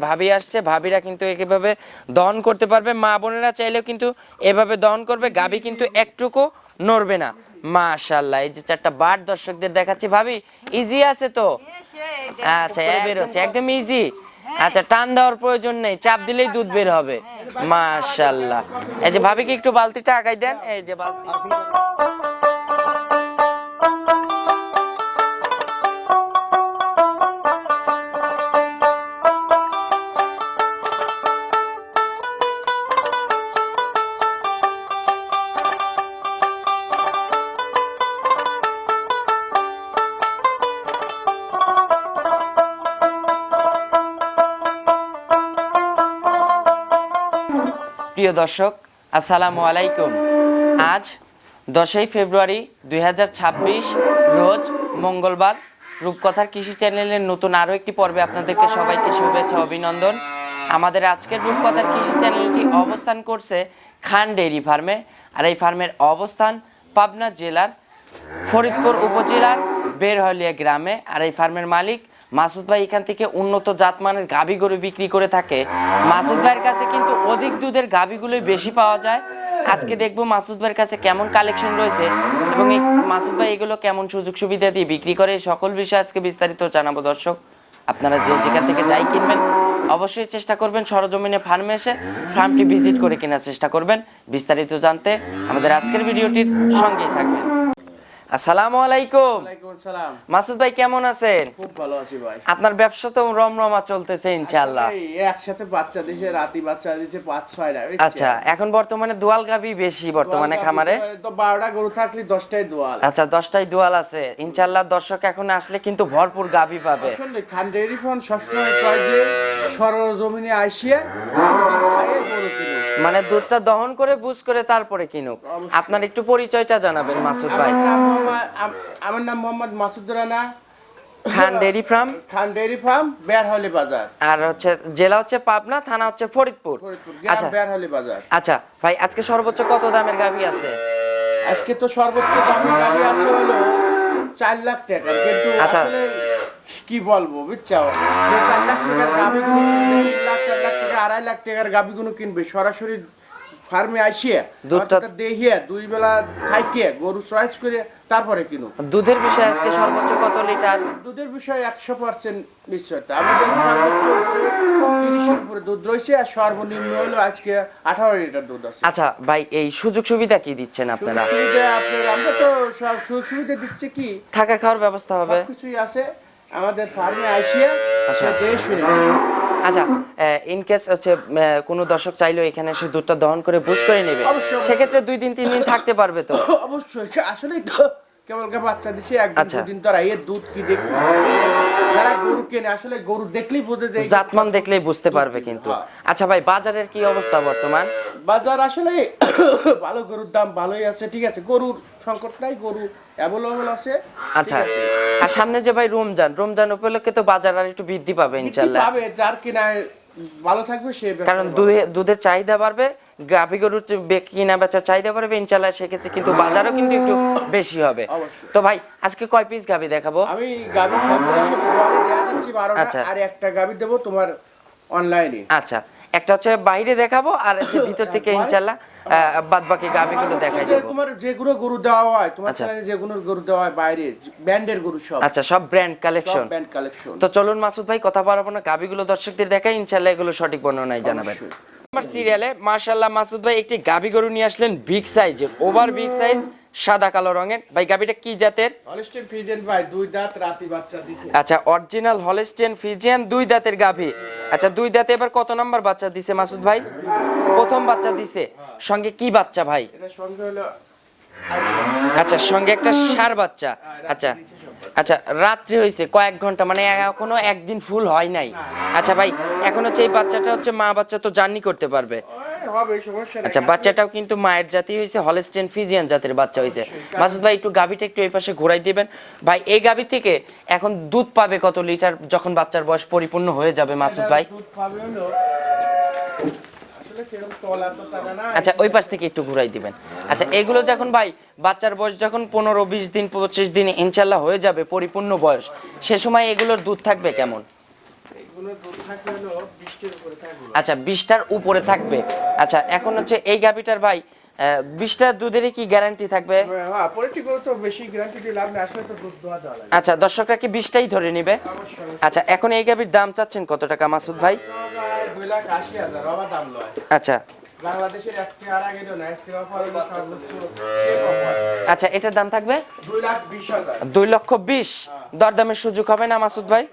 ভাবি আসছে, ভাবিরা কিন্তু এভাবে দহন করতে পারবে। মা বোনেরা চাইলেও কিন্তু এভাবে দহন করবে। গাবি কিন্তু একটুকু নড়বে না। মাশাল্লাহ এই যে চারটা বার দর্শকদের দেখাচ্ছি। ভাবি ইজি আছে তো? আচ্ছা একদম ইজি আচ্ছা টান দেওয়ার প্রয়োজন নেই। চাপ দিলেই দুধ বের হবে। মাশাল্লাহ এই যে ভাবি কি একটু বালতিটা আগাই দেন। এই যে বালতি প্রিয় দর্শক, আসসালামু আলাইকুম। আজ দশই ফেব্রুয়ারি দু হাজার ছাব্বিশ, রোজ মঙ্গলবার রূপকথার কৃষি চ্যানেলের নতুন আরও একটি পর্বে আপনাদেরকে সবাইকে শুভেচ্ছা, অভিনন্দন। আমাদের আজকের রূপকথার কৃষি চ্যানেলটি অবস্থান করছে খান ডেইরি ফার্মে। আর এই ফার্মের অবস্থান পাবনা জেলার ফরিদপুর উপজেলার বেরহলিয়া গ্রামে। আর এই ফার্মের মালিক মাসুদ ভাই এখান থেকে উন্নত জাতমানের গাভী গরু বিক্রি করে থাকে। মাসুদ ভাইয়ের কাছে কিন্তু অধিক দুধের গাভীগুলোই বেশি পাওয়া যায়। আজকে দেখব মাসুদ ভাইয়ের কাছে কেমন কালেকশন রয়েছে এবং এই মাসুদ ভাই এগুলো কেমন সুযোগ সুবিধা দিয়ে বিক্রি করে সকল বিষয় আজকে বিস্তারিত জানাব দর্শক। আপনারা যে যেখান থেকে যাই কিনবেন, অবশ্যই চেষ্টা করবেন সরজমিনে ফার্মে এসে ফার্মটি ভিজিট করে কেনার চেষ্টা করবেন। বিস্তারিত জানতে আমাদের আজকের ভিডিওটির সঙ্গেই থাকবেন। আসসালামু আলাইকুম। সালাম মাসুদ ভাই কেমন আছেন? খুব ভালো আছি ভাই। আপনার ব্যবসা তো রমরমা চলতেছে ইনশাআল্লাহ। একসাথে বাচ্চা দিছে রাতি বাচ্চা দিছে পাঁচ ছয়টা আচ্ছা এখন বর্তমানে দোয়াল গাবি বেশি বর্তমানে খামারে? তো বারোটা গরু থাকলে দশটাই দোয়াল। আচ্ছা দশটাই দোয়াল আছে। ইনশাআল্লাহ দর্শক এখন আসলে কিন্তু ভরপুর গাবি পাবে। আসলে খান ডেয়ারি ফার্ম সবসময় কয় যে সরজমিনে আসিয়া গরু কিনুক। মানে দুধটা দহন করে বুঝ করে তারপরে কিনুক। আপনার একটু পরিচয়টা জানাবেন মাসুদ ভাই। আমার নাম Mohammad Masud Rana. Khan dairy farm? Khan dairy farm Berhali বাজার। আর হচ্ছে জেলা হচ্ছে পাবনা থানা হচ্ছে ফরিদপুর। আচ্ছা। বেরহলি বাজার। আচ্ছা ভাই আজকে সর্বোচ্চ কত দামের গাভি আছে? আজকে তো সর্বোচ্চ দামি গাড়ি আছে হলো চার লাখ টাকা। কিন্তু আচ্ছা। কি বলব বুঝছ? যে চার লাখ টাকার গাবি তিন লাখ চার লাখ টাকা আড়াই লাখ টাকার গাবি গুলো কিনবে সরাসরি ফার্মে আসিয়ে দুধটা- দেখিয়ে দুই বেলা খাইকে গরু চয়েস করে তারপরে কিনো। দুধের বিষয়ে আজকে সর্বোচ্চ কত লিটার? দুধের বিষয়ে একশো পার্সেন্ট নিশ্চয়তা। আমাদের সর্বোচ্চ তিরিশের উপরে দুধ রয়েছে আর সর্বনিম্ন হলো আজকে আঠারো লিটার দুধ আছে। আচ্ছা ভাই এই সুযোগ সুবিধা কি দিচ্ছেন আপনারা? সুবিধা আপনার আমরা তো সব সুযোগ সুবিধা দিচ্ছে কি? থাকা খাওয়ার ব্যবস্থা হবে। কিছুই আছে। আমাদের ফার্মে আসিয়া আচ্ছা। সে শুনে আচ্ছা ইন কেস হচ্ছে কোনো দর্শক চাইলেও এখানে এসে দুধটা দহন করে বুঝ করে নেবে। সেক্ষেত্রে দুই দিন তিন দিন থাকতে পারবে তো অবশ্যই আসলেই তো কেবল বাচ্চা দিছে একদিন আচ্ছা। দুদিন তো আর এর দুধ কি দেখব যারা গরু কেনে আসলে গরু দেখলেই বোঝে যে এই জাতমান দেখলেই বুঝতে পারবে কিন্তু হ্যাঁ। আচ্ছা ভাই বাজারের কি অবস্থা বর্তমান বাজার আসলে ভালো গরুর দাম ভালোই আছে ঠিক আছে গরুর সংকট নাই গরু অ্যাভেলেবল আছে। আচ্ছা আর সামনে যে ভাই রমজান রমজান উপলক্ষে তো বাজার আর একটু বৃদ্ধি পাবে বৃদ্ধি ইনশাল্লাহ। পাবে যার কিনায় ভালো থাকবে সে কারণ দুধে দুধের চাহিদা বাড়বে গাভী গরুর কিনা বেচার চাহিদা বাড়বে ইনশাল্লাহ সেক্ষেত্রে কিন্তু বাজারও কিন্তু একটু বেশি হবে। তো ভাই আজকে কয় পিস গাভী দেখাবো? আমি বারোটা আচ্ছা। আর একটা গাবি দেবো তোমার অনলাইনে আচ্ছা একটা হচ্ছে বাইরে দেখাবো আর হচ্ছে ভিতর থেকে ইনশাল্লাহ বাদ বাকি গাভিগুলো দেখাই দেব। তোমার যেগুলো গরু দেওয়া হয় তোমার আচ্ছা। চ্যানেলে যেগুলো গরু দেওয়া হয় বাইরে ব্র্যান্ডের গরু সব। আচ্ছা সব ব্র্যান্ড কালেকশন ব্র্যান্ড কালেকশন তো চলুন মাসুদ ভাই কথা বাড়াবো না গাভিগুলো দর্শকদের দেখাই ইনশাল্লাহ এগুলো সঠিক বর্ণনায় জানাবেন। আমার সিরিয়ালে মাশাআল্লাহ মাসুদ ভাই একটি গাভি গরু নিয়ে আসলেন বিগ সাইজের ওভার বিগ সাইজ সাদা কালো রঙের। ভাই গাভীটা কি জাতের? হলিস্টিন ফিজিয়ান ভাই দুই দাঁত রাতি বাচ্চা দিছে। আচ্ছা অরিজিনাল হলস্টেন ফিজিয়ান দুই দাঁতের গাভী। আচ্ছা দুই দাঁতে এবার কত নম্বর বাচ্চা দিছে মাসুদ ভাই? প্রথম বাচ্চা দিছে। সঙ্গে কি বাচ্চা ভাই? এটা সঙ্গে হলো আচ্ছা সঙ্গে একটা সার বাচ্চা। আচ্ছা আচ্ছা রাত্রি হয়েছে কয়েক ঘণ্টা মানে এখনও একদিন ফুল হয় নাই। আচ্ছা ভাই এখন হচ্ছে এই বাচ্চাটা হচ্ছে মা বাচ্চা তো জার্নি করতে পারবে। আচ্ছা বাচ্চাটাও কিন্তু মায়ের জাতি হয়েছে হলস্টেন ফিজিয়ান জাতের বাচ্চা হয়েছে মাসুদ ভাই একটু গাভিটা একটু এই পাশে ঘোরাই দিবেন। ভাই এই গাভি থেকে এখন দুধ পাবে কত লিটার যখন বাচ্চার বয়স পরিপূর্ণ হয়ে যাবে মাসুদ ভাই? দুধ পাবে হলো আচ্ছা ওই পাশ থেকে একটু ঘুরাই দিবেন। আচ্ছা এগুলো যখন ভাই বাচ্চার বয়স যখন পনেরো বিশ দিন পঁচিশ দিন ইনশাল্লাহ হয়ে যাবে পরিপূর্ণ বয়স সে সময় এগুলোর দুধ থাকবে কেমন? আচ্ছা বিশটার উপরে থাকবে। আচ্ছা এখন হচ্ছে এই গাভিটার ভাই বিশটা দুধেরই কি গ্যারান্টি থাকবে? হ্যাঁ লাগে আচ্ছা দর্শকরা কি বিশটাই ধরে নিবে? আচ্ছা এখন এই গাভির দাম চাচ্ছেন কত টাকা মাসুদ ভাই? আচ্ছা। আচ্ছা এটার দাম থাকবে? দুই লক্ষ বিশ। দরদামের সুযোগ হবে না মাসুদ ভাই?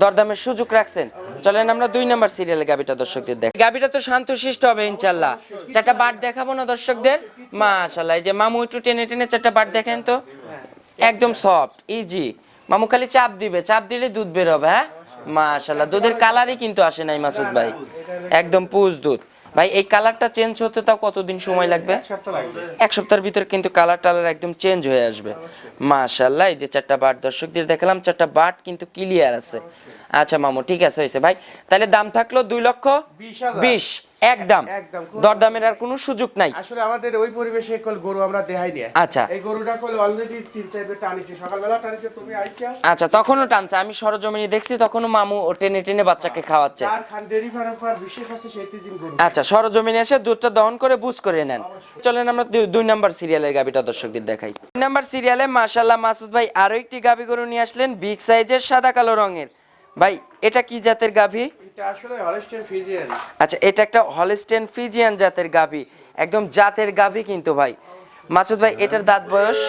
দরদামের সুযোগ রাখছেন। চলেন আমরা দুই নাম্বার সিরিয়ালে গাবিটা দর্শকদের দেখ গাবিটা তো শান্তশিষ্ট হবে ইনশাল্লাহ চারটা বাট দেখাবো না দর্শকদের? মাশাল্লাহ এই যে মামু একটু টেনে টেনে চারটা বাট দেখেন তো। একদম সফট ইজি মামু খালি চাপ দিবে, চাপ দিলে দুধ বের হবে হ্যাঁ? মাশাল্লাহ দুধের কালারই কিন্তু আসে নাই মাসুদ ভাই। একদম পুজ দুধ। ভাই এই কালারটা চেঞ্জ হতে তাও কতদিন সময় লাগবে? এক সপ্তাহের ভিতরে কিন্তু কালার টালার একদম চেঞ্জ হয়ে আসবে। মাশাল্লাহ এই যে চারটা বাট দর্শকদের দেখালাম চারটা বাট কিন্তু ক্লিয়ার আছে। আচ্ছা মামু ঠিক আছে হয়েছে। ভাই তাহলে দাম থাকল দুই লক্ষ বিশ একদম। একদম। দরদামের আর কোনো সুযোগ নাই। আসলে আমাদের ওই পরিবেশে কল গরু আমরা দেখাই নিয়ে আচ্ছা। এই গরুটা কল অলরেডি তিন চার বের টানিছে সকালবেলা টানিছে তুমি আইছা। আচ্ছা তখনও টানছে। আমি সরজমিনি দেখছি তখনও মামু ও টেনে টেনে বাচ্চাকে খাওয়াচ্ছে। চার খান ডেরি ফার্ম পর বিশেষ আছে সেই দিন গরু। আচ্ছা সরজমিনে এসে দুধটা দহন করে বুঝ করে নেন। চলেন আমরা দুই নাম্বার সিরিয়ালের গাবিটা দর্শকদের দেখাই। দুই নাম্বার সিরিয়ালে মাশাল্লাহ মাসুদ ভাই আরও একটি গাবি গরু নিয়ে আসলেন বিগ সাইজের সাদা কালো রঙের। ভাই এটা কি জাতের গাভী? এটা আসলে হলস্টেন ফিজিয়ান আচ্ছা এটা একটা হলিস্টেন ফিজিয়ান জাতের গাভী। একদম জাতের গাভী কিন্তু ভাই। মাসুদ ভাই এটার দাঁত বয়স?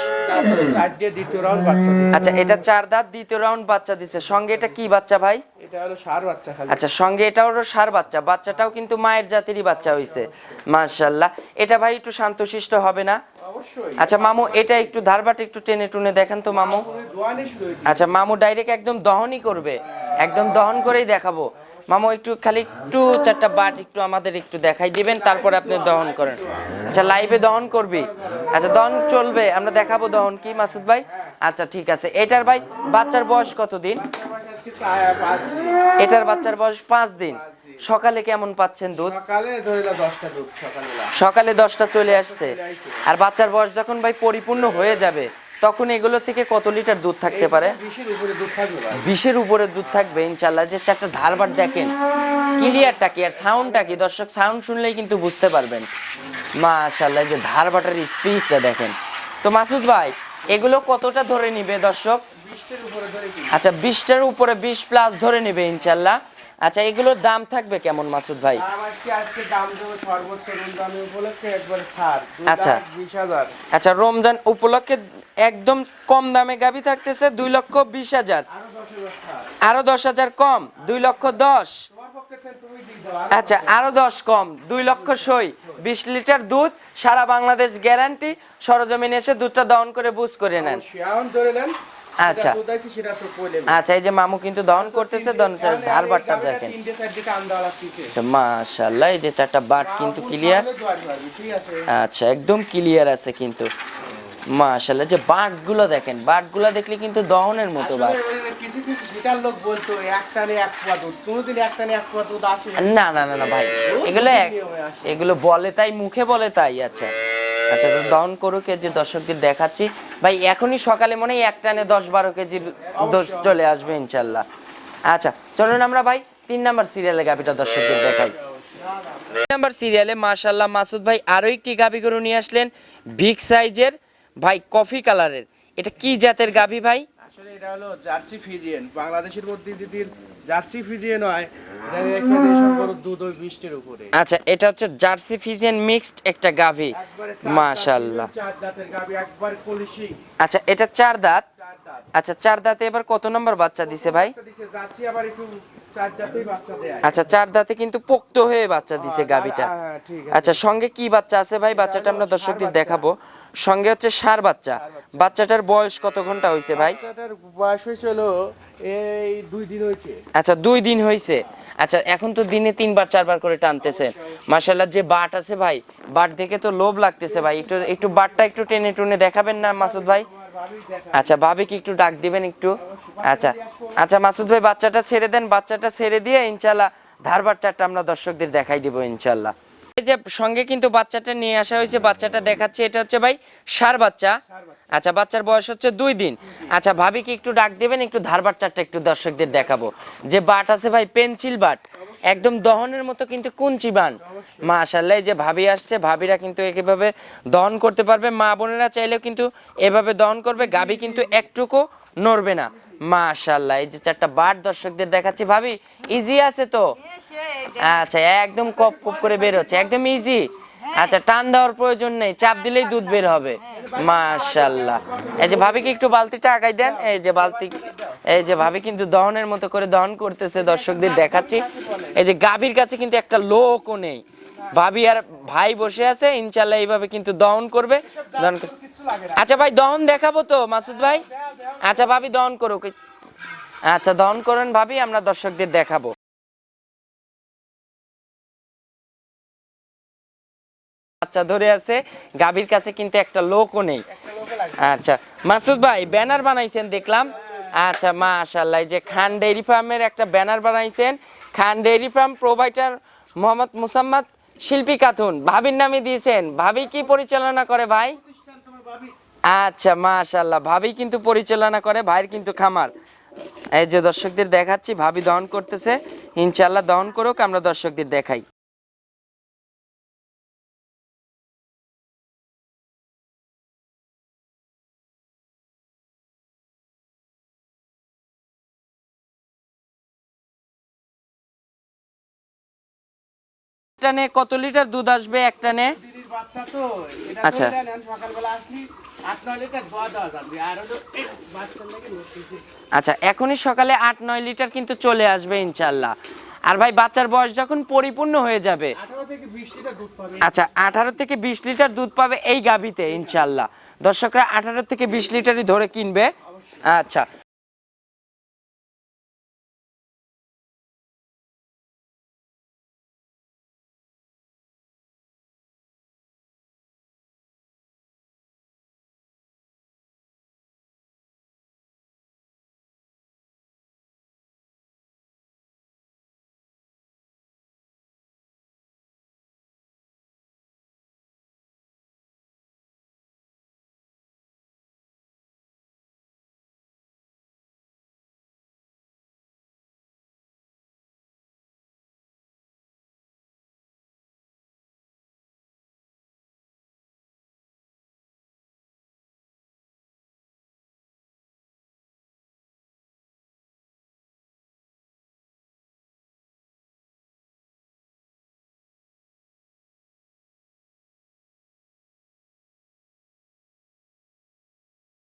আচ্ছা এটা চার দাঁত দ্বিতীয় রাউন্ড বাচ্চা দিছে। সঙ্গে এটা কি বাচ্চা ভাই? এটা আচ্ছা সঙ্গে এটাও হলো সার বাচ্চা। বাচ্চাটাও কিন্তু মায়ের জাতেরই বাচ্চা হইছে। মাশাল্লাহ এটা ভাই একটু শান্তশিষ্ট হবে না? আচ্ছা মামু এটা একটু ধারবাট একটু টেনে টুনে দেখেন তো মামু। আচ্ছা মামু ডাইরেক্ট একদম দহনই করবে। একদম দহন করেই দেখাবো। মামু একটু খালি একটু চারটা বাট একটু আমাদের একটু দেখাই দিবেন তারপরে আপনি দহন করেন। আচ্ছা লাইভে দহন করবি? আচ্ছা দহন চলবে আমরা দেখাবো দহন কি মাসুদ ভাই? আচ্ছা ঠিক আছে। এটার ভাই বাচ্চার বয়স কত দিন। এটার বাচ্চার বয়স পাঁচ দিন। সকালে কেমন পাচ্ছেন দুধ? সকালে দশটা দুধ সকালে দশটা চলে আসছে। আর বাচ্চার বয়স যখন ভাই পরিপূর্ণ হয়ে যাবে তখন এগুলো থেকে কত লিটার দুধ থাকতে পারে? বিশের উপরে দুধ থাকবে ইনশাল্লাহ যে চারটা ধারবার দেখেন ক্লিয়ারটা কি আর সাউন্ডটা কি? দর্শক সাউন্ড শুনলেই কিন্তু বুঝতে পারবেন। মাশাল্লাহ যে ধারবাটার স্পিডটা দেখেন। তো মাসুদ ভাই এগুলো কতটা ধরে নিবে দর্শক? আচ্ছা বিশটার উপরে বিশ প্লাস ধরে নিবে ইনশাল্লাহ আচ্ছা এগুলোর দাম থাকবে কেমন মাসুদ ভাই? আজকে আজকে দাম দেবো সর্বোচ্চ রুম উপলক্ষে একবার ছাড়। আচ্ছা। বিশ হাজার। আচ্ছা রমজান উপলক্ষে একদম কম দামে গাবি থাকতেছে দুই লক্ষ বিশ হাজার। আরও দশ হাজার কম দুই লক্ষ দশ। আচ্ছা আরও দশ কম দুই লক্ষ সই। বিশ লিটার দুধ সারা বাংলাদেশ গ্যারান্টি। সরজমিনে এসে দুধটা দহন করে বুঝ করে নেন। ধরে নেন আচ্ছা। আচ্ছা এই যে মামু কিন্তু দহন করতেছে দেখেন। চারটে কান দেওয়া লাগতেছে। আচ্ছা মাশাল্লাহ এই যে চারটা বাট কিন্তু ক্লিয়ার আচ্ছা একদম ক্লিয়ার আছে কিন্তু। মাশাল্লাহ যে বাটগুলো দেখেন বাটগুলো দেখলে কিন্তু দহনের মতো বাট। কিছু কিছু সেটার লোক বলতো এক টানে এক পোয়া দুধ। কোনোদিন এক টানে এক পোয়া দুধ আসে না। না না ভাই এগুলো এগুলো বলে তাই মুখে বলে তাই আচ্ছা। আচ্ছা তো দহন করুক এই যে দর্শকদের দেখাচ্ছি। ভাই এখনই সকালে মনে হয় এক টানে দশ বারো দোষ চলে আসবে ইনশাল্লাহ। আচ্ছা চলুন আমরা ভাই তিন নাম্বার সিরিয়ালে গাভিটা দর্শকদের দেখাই। তিন নাম্বার সিরিয়ালে মাশাল্লাহ মাসুদ ভাই আরও একটি গাভি গরু নিয়ে আসলেন বিগ সাইজের ভাই কফি কালারের। এটা কি জাতের গাভি ভাই? আসলে এটা হলো জার্সি ফিজিয়ান। বাংলাদেশের মধ্যে যদি জার্সি ফিজিয়ান হয় আচ্ছা এটা হচ্ছে জার্সি ফিজিয়ান মিক্সড একটা গাভি। কলিশি আচ্ছা এটা চার দাঁত? আচ্ছা চার দাঁতে এবার কত নম্বর বাচ্চা দিছে ভাই? আচ্ছা চার দাঁতে কিন্তু পোক্ত হয়ে বাচ্চা দিছে গাবিটা হ্যাঁ, আছে। আচ্ছা সঙ্গে কি বাচ্চা আছে ভাই? বাচ্চাটা আমরা দর্শকদের দেখাবো। সঙ্গে হচ্ছে সার বাচ্চা। বাচ্চাটার বয়স কত ঘণ্টা হয়েছে ভাই? বাচ্চাটার বয়স হয়েছে হলো এই দুই দিন হয়েছে। আচ্ছা দুই দিন হয়েছে। আচ্ছা এখন তো দিনে তিনবার, চারবার করে টানতেছে। মার্শাল্লাহ যে বাট আছে ভাই, বাট দেখে তো লোভ লাগতেছে ভাই। একটু একটু বাটটা একটু টেনে টুনে দেখাবেন না, মাসুদ ভাই? আচ্ছা ভাবি কি একটু ডাক দিবেন একটু। আচ্ছা আচ্ছা মাসুদ ভাই, বাচ্চাটা ছেড়ে দেন। বাচ্চাটা ছেড়ে দিয়ে ইনশাল্লাহ ধারবার চারটা আমরা দর্শকদের দেখাই দিব ইনশাল্লাহ যে সঙ্গে কিন্তু বাচ্চাটা নিয়ে আসা হয়েছে, বাচ্চাটা দেখাচ্ছে, এটা হচ্ছে ভাই সার বাচ্চা। আচ্ছা বাচ্চার বয়স হচ্ছে দুই দিন। আচ্ছা ভাবি কি একটু ডাক দেবেন, একটু ধার বাচ্চাটা একটু দর্শকদের দেখাবো। যে বাট আছে ভাই, পেন্সিল বাট। একদম দহনের মতো কিন্তু কুঞ্চি বান। মাশাল্লাহ যে ভাবি আসছে, ভাবিরা কিন্তু এভাবে দহন করতে পারবে। মা বোনেরা চাইলেও কিন্তু এভাবে দহন করবে। গাভী কিন্তু একটুকু নড়বে না। মাশাল্লাহ এই যে চারটা বাট দর্শকদের দেখাচ্ছি। ভাবি ইজি আছে তো? আচ্ছা একদম কপ কপ করে বের হচ্ছে, একদম ইজি আচ্ছা টান দেওয়ার প্রয়োজন নেই, চাপ দিলেই দুধ বের হবে। মাশাল্লাহ এই যে ভাবি কি একটু বালতিটা আগাই দেন, এই যে বালতি, এই যে ভাবি কিন্তু দহনের মতো করে দহন করতেছে দর্শকদের দেখাচ্ছি। এই যে গাভীর কাছে কিন্তু একটা লোকও নেই। ভাবি আর ভাই বসে আছে, ইনশাল্লাহ এইভাবে কিন্তু দহন করবে। দহন আচ্ছা ভাই, দহন দেখাবো তো, মাসুদ ভাই। আচ্ছা ভাবি, দহন করুক। আচ্ছা দহন করেন ভাবি, আমরা দর্শকদের দেখাবো। বাচ্চা ধরে আছে, গাভীর কাছে কিন্তু একটা লোকও নেই। আচ্ছা মাসুদ ভাই, ব্যানার বানাইছেন, দেখলাম। আচ্ছা মাশাল্লাহ যে খান ডেইরি ফার্মের একটা ব্যানার বানাইছেন। Khan dairy farm provider Mohammad Mosammat Shilpi Khatun, ভাবির নামে দিয়েছেন। ভাবি কি পরিচালনা করে ভাই? আচ্ছা মাশাল্লাহ ভাবি কিন্তু পরিচালনা করে, ভাইয়ের কিন্তু খামার। এই যে দর্শকদের দেখাচ্ছি, ভাবি দহন করতেছে। ইনশাল্লাহ দহন করুক, আমরা দর্শকদের দেখাই। দেওয়া যাবে। আর হলো এই বাচ্চার লাগে নতুন আচ্ছা এখনই সকালে আট নয় লিটার কিন্তু চলে আসবে ইনশাল্লাহ আর ভাই বাচ্চার বয়স যখন পরিপূর্ণ হয়ে যাবে লিটার দুধ আচ্ছা আঠারো থেকে বিশ লিটার দুধ পাবে এই গাবিতে ইনশাল্লাহ দর্শকরা আঠারো থেকে বিশ লিটারই ধরে কিনবে। আচ্ছা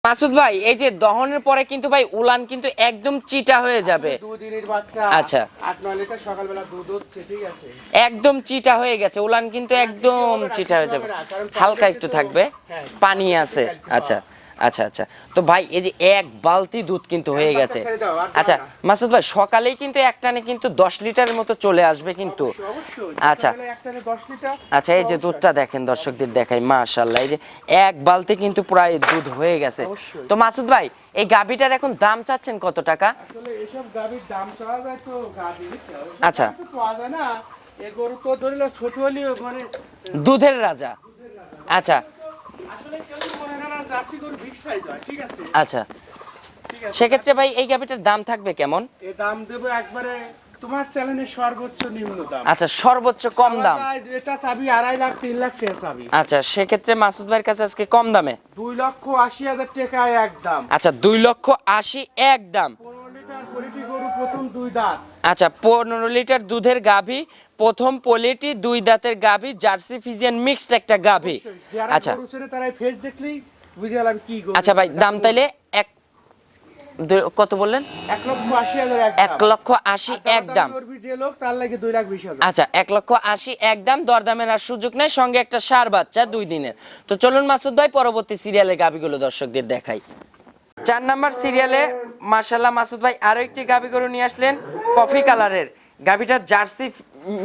মাসুদ ভাই এই যে দহনের পরে কিন্তু ভাই উলান কিন্তু একদম চিটা হয়ে যাবে। দুদিনের বাচ্চা আচ্ছা। আট নয় লিটার সকালবেলা দুধ হচ্ছে ঠিক আছে। একদম চিটা হয়ে গেছে উলান কিন্তু একদম চিটা হয়ে যাবে হালকা একটু থাকবে পানি আছে আচ্ছা। আচ্ছা আচ্ছা। তো ভাই এই যে এক বালতি দুধ কিন্তু হয়ে গেছে। আচ্ছা মাসুদ ভাই সকালেই কিন্তু একটানে কিন্তু দশ লিটারের মতো চলে আসবে কিন্তু। আচ্ছা। আচ্ছা এই যে দুধটা দেখেন দর্শকদের দেখাই মাশাল্লাহ এই যে এক বালতি কিন্তু প্রায় দুধ হয়ে গেছে। তো মাসুদ ভাই এই গাবিটার এখন দাম চাচ্ছেন কত টাকা? আসলে এসব গাভীর দাম চাওয়া যায় তো গাভী আচ্ছা। পাওয়া যায় না। এ গরু তো ধরিল ছোট হলেও মানে দুধের রাজা। আচ্ছা আচ্ছা। সেক্ষেত্রে ভাই এই গাবিটার দাম থাকবে কেমন? এ দাম দেবো একবারে তোমার চ্যানেলের সর্বোচ্চ নিম্ন দাম। আচ্ছা সর্বোচ্চ কম দাম। এটা চাবি আড়াই লাখ তিন লাখ টাকা চাবি। আচ্ছা সেক্ষেত্রে মাসুদ ভাইয়ের কাছে আজকে কম দামে? দুই লক্ষ আশি হাজার টাকায় এক দাম। আচ্ছা দুই লক্ষ আশি এক দাম। পনেরো লিটার প্রথম দুই দাঁত। আচ্ছা পনেরো লিটার দুধের গাভী প্রথম পোলিটি দুই দাঁতের গাভী জার্সি ফিজিয়ান মিক্সড একটা গাভী। আচ্ছা। গরু ফেস দেখলেই বুঝে গেলাম কি আচ্ছা ভাই দাম তাইলে এক কত বললেন? এক লক্ষ আশি এক দাম। আচ্ছা এক লক্ষ আশি এক দাম দরদামের আর সুযোগ নেই সঙ্গে একটা সার বাচ্চা দুই দিনের। তো চলুন মাসুদ ভাই পরবর্তী সিরিয়ালের গাভিগুলো দর্শকদের দেখাই। চার নাম্বার সিরিয়ালে মার্শাল্লাহ মাসুদ ভাই আরও একটি গাভি গরু নিয়ে আসলেন কফি কালারের। গাভিটা জার্সি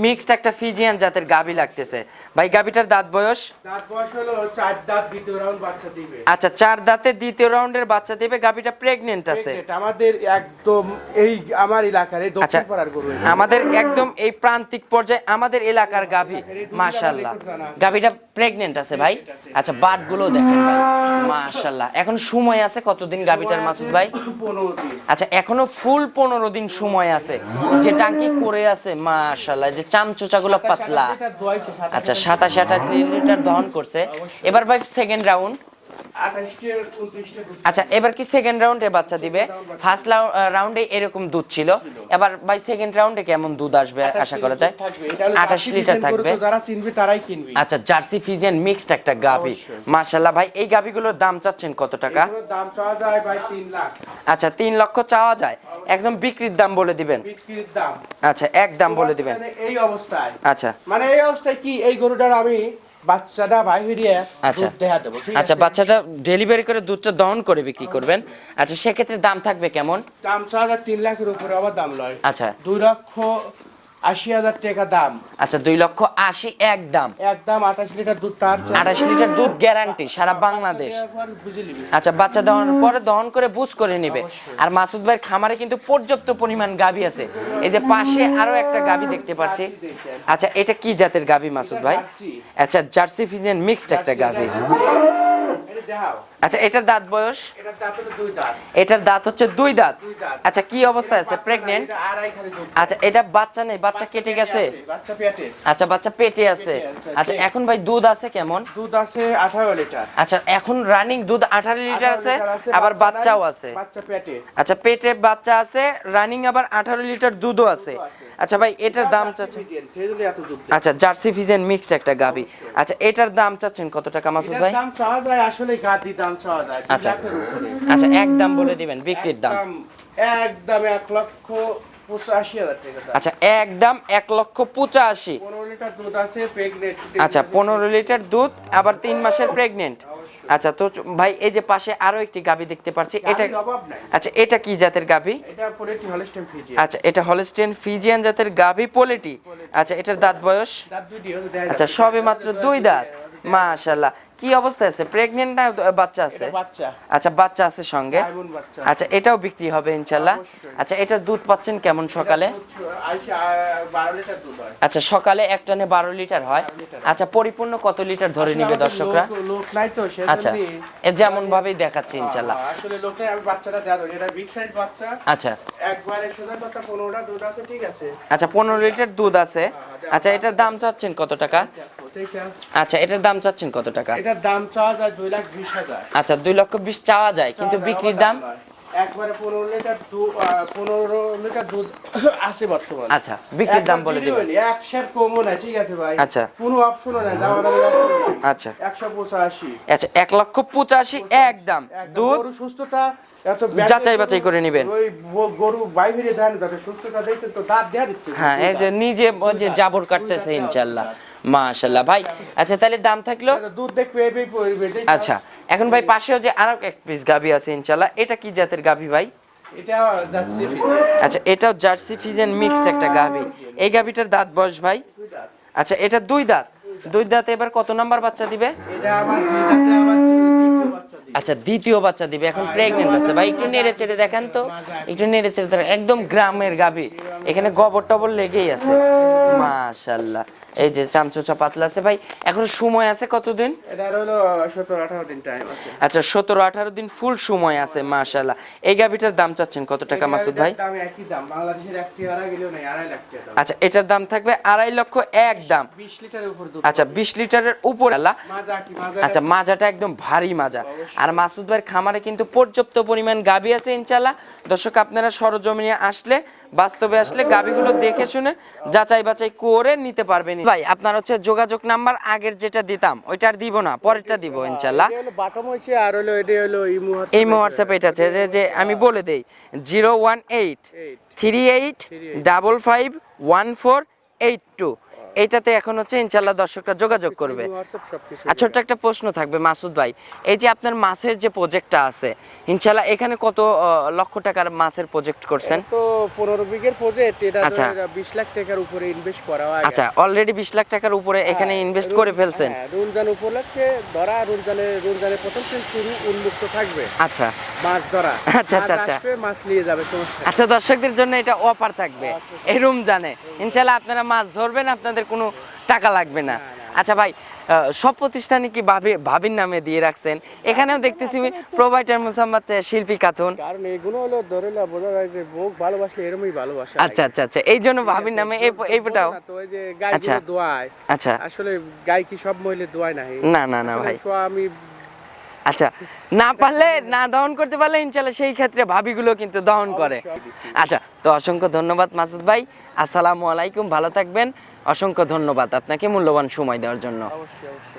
মিক্সড একটা ফিজিয়ান জাতের গাবি লাগতেছে। ভাই গাবিটার দাঁত বয়স? দাঁত বয়স হলো চার দাঁত দ্বিতীয় রাউন্ড বাচ্চা দিবে। আচ্ছা চার দাঁতে দ্বিতীয় রাউন্ডের বাচ্চা দিবে গাবিটা প্রেগনেন্ট আছে। আমাদের একদম এই আমার এলাকার এই আচ্ছা দক্ষিণ পাড়ার গরু আমাদের একদম এই প্রান্তিক পর্যায়ে আমাদের এলাকার গাভী মাশাল্লাহ গাভীটা প্রেগনেন্ট আছে ভাই। আচ্ছা বাটগুলো দেখেন ভাই মাশাল্লাহ এখন সময় আছে কতদিন গাভীটার মাসুদ ভাই? আচ্ছা এখনও ফুল পনেরো দিন সময় আছে। যে টাঙ্কি করে আছে মাশাল্লাহ যে চামচোচাগুলো পাতলা। আচ্ছা সাতাশ আঠাশ লিটার দহন করছে। এবার ভাই সেকেন্ড রাউন্ড আচ্ছা এবার কি সেকেন্ড রাউন্ডে বাচ্চা দিবে? ফার্স্ট রাউন্ডে এরকম দুধ ছিল। এবার ভাই সেকেন্ড রাউন্ডে কেমন দুধ আসবে আশা করা যায়? আঠাশ লিটার থাকবে। আচ্ছা জার্সি ফিজিয়ান মিক্সড একটা গাভি। মাশাল্লাহ ভাই এই গাভিগুলোর দাম চাচ্ছেন কত টাকা? দাম চাওয়া যায় ভাই তিন লাখ। আচ্ছা তিন লক্ষ চাওয়া যায়। একদম বিক্রির দাম বলে দিবেন। বিক্রির দাম। আচ্ছা এক দাম বলে দিবেন। এই অবস্থায়। আচ্ছা। মানে এই অবস্থায় কি? এই গরুটার আমি বাচ্চাটা বাইরে আচ্ছা। দেখা দেবো আচ্ছা বাচ্চাটা ডেলিভারি করে দুধটা দহন করে বিক্রি করবেন। আচ্ছা সেক্ষেত্রে দাম থাকবে কেমন? দাম ছাড়া যায় তিন লাখের উপরে আবার দাম লয়। আচ্ছা। দুই লক্ষ আশি হাজার টাকা দাম। আচ্ছা দুই লক্ষ আশি এক দাম। একদম আঠাশ লিটার দুধ তার আঠাশ লিটার দুধ গ্যারান্টি সারা বাংলাদেশ। আচ্ছা বাচ্চা দেওয়ার পরে দহন করে বুঝ করে নিবে। আর মাসুদ ভাইয়ের খামারে কিন্তু পর্যাপ্ত পরিমাণ গাবি আছে। এই যে পাশে আরও একটা গাবি দেখতে পাচ্ছি। আচ্ছা এটা কি জাতের গাবি মাসুদ ভাই? আচ্ছা জার্সি ফিজিয়ান মিক্সড একটা গাবি। দেখাও। আচ্ছা এটার দাঁত বয়স? এটার দাঁত হচ্ছে দুই দাঁত? আচ্ছা কি অবস্থায় আছে? প্রেগনেন্ট আচ্ছা এটা বাচ্চা নেই বাচ্চা কেটে গেছে? আচ্ছা বাচ্চা পেটে আছে। আচ্ছা এখন ভাই দুধ আছে কেমন? দুধ আছে আঠারো লিটার। আচ্ছা এখন রানিং দুধ আঠারো লিটার আছে আবার বাচ্চাও আছে। আচ্ছা পেটে বাচ্চা আছে রানিং আবার আঠারো লিটার দুধও আছে। আচ্ছা ভাই এটার দাম চাচ্ছেন। আচ্ছা জার্সি ফিজেন মিক্সড একটা গাবি আচ্ছা এটার দাম চাচ্ছেন কত টাকা মাসুদ ভাই? আসলে গাদি দাম চাওয়া যায় দুই আচ্ছা। আচ্ছা এক দাম বলে দিবেন বিক্রির দাম। একদম একদম এক লক্ষ পঁচাশি হাজার টাকা দাম। আচ্ছা একদম এক লক্ষ পঁচাশি। পনেরো লিটার দুধ আচ্ছা পনেরো লিটার দুধ আবার তিন মাসের প্রেগনেন্ট আচ্ছা তো ভাই এই যে পাশে আরও একটি গাবি দেখতে পাচ্ছি এটা আচ্ছা এটা কি জাতের গাবি? ফিজিয়ান আচ্ছা এটা হলস্টেন ফিজিয়ান জাতের গাভি পোলিটি। আচ্ছা এটার দাঁত বয়স? আচ্ছা। সবে মাত্র দুই দাঁত। মাশাল্লাহ। কি অবস্থা আছে? প্রেগনেন্ট না বাচ্চা আছে? আচ্ছা বাচ্চা আছে সঙ্গে। আচ্ছা এটাও বিক্রি হবে ইনশাল্লাহ। আচ্ছা এটার দুধ পাচ্ছেন কেমন সকালে? আচ্ছা সকালে এক টানে বারো লিটার হয়। আচ্ছা পরিপূর্ণ কত লিটার ধরে নিবে দর্শকরা? আচ্ছা যেমন ভাবেই দেখাচ্ছি ইনশাল্লাহ। আচ্ছা। আচ্ছা পনেরো লিটার দুধ আছে। আচ্ছা এটার দাম চাচ্ছেন কত টাকা? আছে। আচ্ছা এটার দাম চাচ্ছেন কত টাকা? এটার দাম চাওয়া যায় দুই লাখ বিশ হাজার। আচ্ছা দুই লক্ষ বিশ চাওয়া যায় কিন্তু বিক্রির দাম? একবারে পনেরো লিটার পনেরো লিটার দুধ আছে বর্তমানে। আচ্ছা বিক্রির দাম বলে দিবেন। এক শেয়ার কমও নাই ঠিক আছে ভাই। আচ্ছা। কোনো অপশনও নাই দাম। আচ্ছা। একশো পঁচাশি। আচ্ছা এক লক্ষ পঁচাশি একদম। একদম। দুধ? সুস্থতা যাচাই বাছাই করে নিবেন। ওই গরু বাইরে দেন যাতে সুস্থতা দেখছেন তো দাঁত দেয়া দিচ্ছে। হ্যাঁ এই যে নিজে যে জাবর কাটতেছে ইনশাল্লাহ। মাশাল্লাহ। ভাই আচ্ছা তাহলে দাম থাকল? দুধ দেখবে আচ্ছা এখন ভাই পাশেও যে আরও এক পিস গাভি আছে ইনশাল্লাহ এটা কি জাতের গাভি ভাই? আচ্ছা এটাও জার্সি ফিজেন মিক্সড একটা গাভি। এই গাভিটার দাঁত বয়স ভাই? আচ্ছা এটা দুই দাঁত। দুই দাঁত এবার কত নাম্বার বাচ্চা দিবে? এটা আমার দুই দাঁতে আমার বাচ্চা দিবে। আচ্ছা দ্বিতীয় বাচ্চা দিবে। এখন প্রেগনেন্ট আছে। ভাই, একটু নেড়ে চেড়ে দেখেন তো। একটু নেড়ে চেড়ে দেখেন। একদম গ্রামের গাবি এখানে গোবর টবর লেগেই আছে। মাশাল্লাহ এই যে চামচোচা পাতলা আছে ভাই এখন সময় আছে কতদিন? এটা হলো সতেরো আঠারো দিন টাইম আছে। আচ্ছা সতেরো আঠারো দিন ফুল সময় আছে মাশাল্লাহ এই গাভিটার দাম চাচ্ছেন কত টাকা মাসুদ ভাই? দাম একই দাম বাংলাদেশের একটি আড়াই গেলেও নাই আড়াই লাখ টাকা আচ্ছা এটার দাম থাকবে আড়াই লক্ষ এক দাম। বিশ লিটারের উপর দুধ আচ্ছা বিশ লিটারের উপর আল্লাহ। আচ্ছা মাজাটা একদম ভারী মাজা। আর মাসুদ ভাইয়ের খামারে কিন্তু পর্যাপ্ত পরিমাণ গাবি আছে ইনশাল্লাহ দর্শক আপনারা সরজমিনে আসলে বাস্তবে আসলে গাবিগুলো দেখে শুনে যাচাই বাছাই করে নিতে পারবেন ভাই আপনার হচ্ছে যোগাযোগ নাম্বার আগের যেটা দিতাম ওইটার দিব না পরেরটা দিব ইনশাআল্লাহ। বাটম হইছে আর হলো এটা হলো ইমো হোয়াটসঅ্যাপ এই হোয়াটসঅ্যাপ এটা আছে যে যে আমি বলে দেই zero one eight three eight double five one four eight two এইটাতে এখন হচ্ছে ইনশাল্লাহ দর্শকরা যোগাযোগ করবে। আর ছোট্ট একটা প্রশ্ন থাকবে মাসুদ ভাই। এই যে আপনার মাছের যে প্রজেক্টটা আছে ইনশাল্লাহ এখানে কত লক্ষ টাকার মাছের প্রজেক্ট করছেন? তো পনেরো বিঘের প্রজেক্ট এটা আচ্ছা। বিশ লাখ টাকার উপরে ইনভেস্ট করা হয়। আচ্ছা অলরেডি বিশ লাখ টাকার উপরে এখানে ইনভেস্ট করে ফেলছেন। হ্যাঁ, রমজান উপলক্ষে ধরা রমজানে রমজানের প্রথম দিন শুরু উন্মুক্ত থাকবে। আচ্ছা। মাছ ধরা। আচ্ছা, আচ্ছা, আচ্ছা। মাছ নিয়ে যাবে সমস্যা আচ্ছা দর্শকদের জন্য এটা অফার থাকবে এই রুম জানে ইনশাল্লাহ আপনারা মাছ ধরবেন আপনাদের কোনো টাকা লাগবে না। আচ্ছা ভাই সব প্রতিষ্ঠানে কি ভাবি ভাবির নামে দিয়ে রাখছেন? এখানেও দেখতেছি প্রোভাইডার মুসাম্মদ শিল্পী খাতুন কারণ এগুলো হলো ধরে না বোঝা যায় যে বুক ভালোবাসলে এরমই ভালোবাসা। আচ্ছা আচ্ছা আচ্ছা এই জন্য ভাবির নামে এই এই তো ওই যে গাই আচ্ছা। দোয়ায় আচ্ছা। আসলে গাই কি সব মহিলা দোয়ায় নাই না না না ভাই। আমি আচ্ছা না পারলে না দহন করতে পারলে ইনশাল্লাহ সেই ক্ষেত্রে ভাবিগুলো কিন্তু দহন করে। আচ্ছা তো অসংখ্য ধন্যবাদ মাসুদ ভাই। আসসালামু আলাইকুম ভালো থাকবেন। অসংখ্য ধন্যবাদ আপনাকে মূল্যবান সময় দেওয়ার জন্য। অবশ্যই